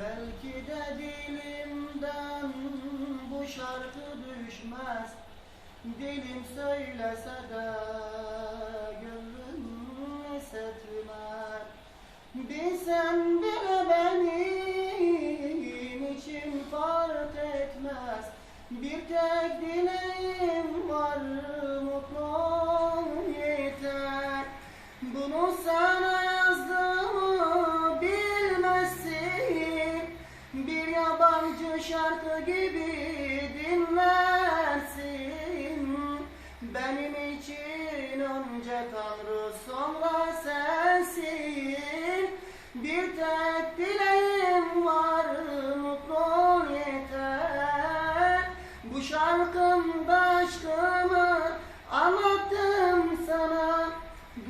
Belki de dilimden bu şarkı düşmez. Dilim söylese de gönlüm hissetmez. Bilsen bile benim için fark etmez. Bir tek dileğim var yabancı şarkı gibi dinlersin. Benim için önce Tanrı sonra sensin. Bir tek dileğim var mutlu yeter. Bu şarkımda aşkımı anlattım sana.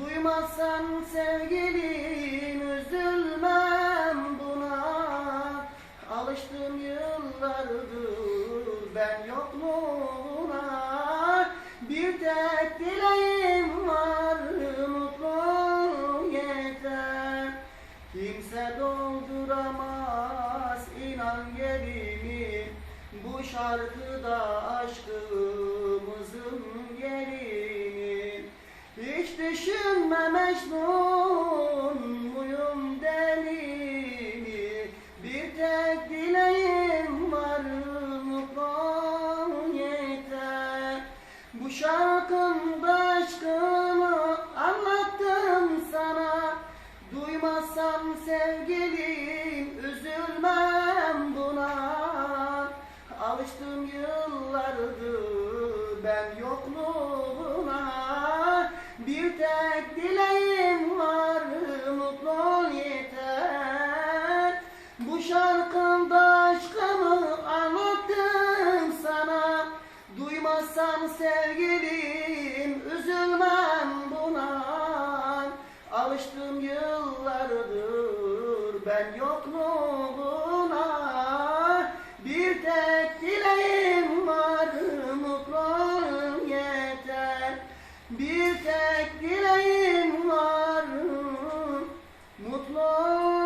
Duymazsan sevgilim üzülmem yıllardır ben yokluğuna Bir tek dileğim var. Mutlu yeter. Kimse dolduramaz inan yerimi. Bu şarkıda aşkımızın yerini. Hiç düşünme Mecnun muyum deli Bir tek sevgilim üzülmem buna. Alıştım yıllardır ben yokluğuna Bir tek dileğim var mutlu ol yeter. Bu şarkımda aşkımı anlattım sana. Duymazsam sevgilim ben yokluğuna Bir tek dileğim var mutlu yeter. Bir tek dileğim var mutlu